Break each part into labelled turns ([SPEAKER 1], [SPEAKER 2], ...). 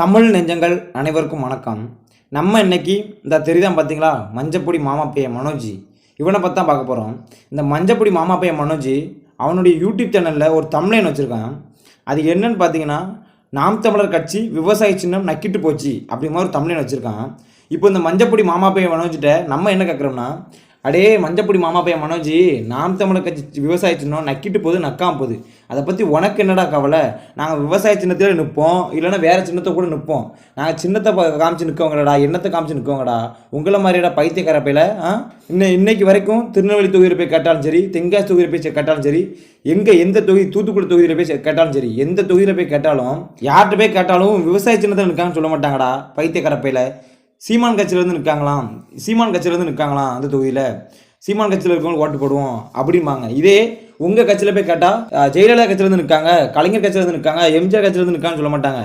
[SPEAKER 1] தமிழ் நெஞ்சங்கள் அனைவருக்கும் வணக்கம். நம்ம இன்னைக்கு இந்த தெரியுதான் பார்த்தீங்களா மஞ்சப்பொடி மாமாப்பைய மனோஜி. மனோஜ் இவனை பற்றி தான் பார்க்க போகிறோம் இந்த மஞ்சப்பொடி மாமாப்பைய மனோஜி மனோஜ் அவனுடைய யூடியூப் சேனலில் ஒரு தமிழன் வச்சுருக்கான். அது என்னன்னு பார்த்தீங்கன்னா நாம் தமிழர் கட்சி விவசாய சின்னம் நக்கிட்டு போச்சு அப்படி மாதிரி ஒரு தமிழன் வச்சுருக்கான். இப்போ இந்த மஞ்சப்பொடி மாமாப்பைய மனோஜிட்ட நம்ம என்ன கேட்குறோம்னா அடே மஞ்சப்பொடி மாமா பையன் மனோஜி நாம் தமிழர் கட்சி விவசாய சின்னம் நக்கிட்டு போகுது நக்காம போகுது. அதை பற்றி உனக்கு என்னடா கவலை? நாங்கள் விவசாய சின்னத்தில் நிற்போம் இல்லைன்னா வேறு சின்னத்தை கூட நிற்போம் நாங்கள் சின்னத்தை காமிச்சு நிற்கவங்கடா எண்ணத்தை காமிச்சு நிற்கவங்கடா உங்களை மாதிரிடா பைத்தியக்கார பையில ஆ? இன்னும் இன்னைக்கு வரைக்கும் திருநெல்வேலி தொகுதியில் போய் கேட்டாலும் சரி தென்காசி தொகுதியில் போய் கேட்டாலும் சரி எங்கே எந்த தொகுதி தூத்துக்குடி தொகுதியில் போய் கேட்டாலும் சரி எந்த தொகுதியில் போய் கேட்டாலும் யார்கிட்ட போய் கேட்டாலும் விவசாய சின்னத்தில் நிற்காங்கன்னு சொல்ல மாட்டாங்கடா பைத்தியக்கார பையில. சீமான் கட்சியிலேருந்து நிற்காங்களாம். சீமான் கட்சியிலேருந்து நிற்காங்களாம் அந்த தொகுதியில். சீமான் கட்சியில் இருக்கவங்க ஓட்டு போடுவோம் அப்படிம்பாங்க. இதே உங்கள் கட்சியில் போய் கேட்டால் ஜெயலலிதா கட்சியிலேருந்து நிற்காங்க கலைஞர் கட்சியிலேருந்து நிற்காங்க எம்ஜிஆர் கட்சியிலேருந்து நிற்கான்னு சொல்ல மாட்டாங்க.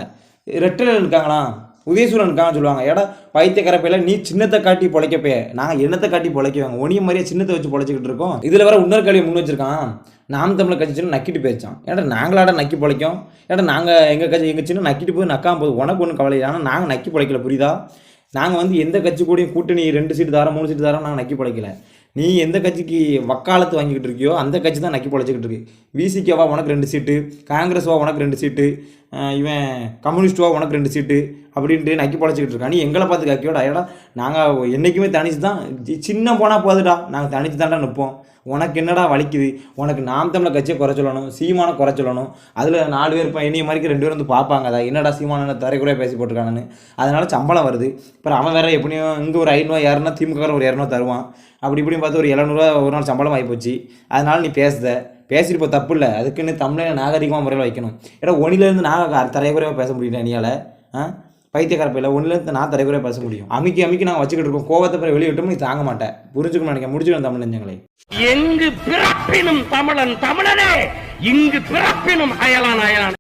[SPEAKER 1] ரெட்டில் நிற்காங்களாம் உதயசூரன் இருக்காங்கன்னு சொல்லுவாங்க. ஏடா பைத்தியக்கார நீ சின்னத்தை காட்டி பொழைக்கப்பே நாங்கள் என்னத்தை காட்டி பொழைக்குவாங்க? ஒனிய மாதிரியே சின்னத்தை வச்சு பொழைச்சிக்கிட்டு இருக்கோம். இதில் வர இன்னொரு கல்வியை முன் வச்சிருக்கான். நாம் தமிழ் கட்சி சின்ன நக்கிட்டு போயிடுச்சான் ஏடா நாங்களாட நக்கி பொழைக்கும். ஏடா நாங்கள் எங்கள் கட்சி எங்கள் சின்ன நக்கிட்டு போய் நக்காம போது உனக்கு ஒன்றும் கவலை இல்லை. ஆனால் நாங்கள் நக்கி பொழைக்கல புரியுதா? நாங்கள் வந்து எந்த கட்சி கூடயும் கூட்டணி ரெண்டு சீட்டு தரோம் மூணு சீட்டு தரோம் நாங்கள் நக்கி பழைக்கல. நீ எந்த கட்சிக்கு வக்காலத்து வாங்கிக்கிட்டு இருக்கியோ அந்த கட்சி தான் நக்கி பழைச்சிக்கிட்டு இருக்கு. விசிகேவா உனக்கு ரெண்டு சீட்டு காங்கிரஸ்வா உனக்கு ரெண்டு சீட்டு இவன் கம்யூனிஸ்டுவா உனக்கு ரெண்டு சீட்டு அப்படின்ட்டு நக்கி பழச்சிக்கிட்டு இருக்கா நீ எங்களை பார்த்து கக்கியோட? ஏடா நாங்கள் என்றைக்குமே தனிச்சு தான் சின்ன போனால் போதுடா. நாங்கள் தனிச்சு தான்டா நிற்போம் உனக்கு என்னடா வலிக்குது? உனக்கு நாம் தமிழை கட்சியை குறை சொல்லணும் சீமானை குறை சொல்லணும். அதில் நாலு பேர் இப்போ இனிய மாதிரி ரெண்டு பேரும் வந்து பார்ப்பாங்க. அதான் என்னடா சீமான தரைக்குறையாக பேசி போட்டிருக்கானுன்னு அதனால சம்பளம் வருது. அப்புறம் அவன் வேறு எப்படியும் இங்கே ஒரு ஐநூறுவா இரநூறுவா திமுக ஒரு இரநூறுவா தருவான். அப்படி இப்படின்னு பார்த்து ஒரு எழுநூறுவா ஒரு நாள் சம்பளம் ஆகிப்போச்சு அதனால நீ பேசுத. பேசியிருப்போம் தப்பு இல்லை அதுக்குன்னு தமிழை நாகரிகமாக முறையில் வைக்கணும். ஏன்னா ஒனிலேருந்து நான் தரைக்குறையாக பேச முடியல நீயால்? ஆ? பைத்தியக்கார ஒன்றுலேருந்து நான் தரைக்குறையாக பேச முடியும். அமைக்கி அமைக்கி நான் வச்சுக்கிட்டு இருக்கோம். கோவத்தை பிறகு வெளியிட்டோம் நீ தாங்க மாட்டேன் புரிஞ்சுக்கணும் நினைக்க முடிச்சுக்கணும் தமிழ் நெஞ்சங்களே.
[SPEAKER 2] எங்கு பிறப்பினும் தமிழன் தமிழனே இங்கு பிறப்பினும் அயலான் அயலான்.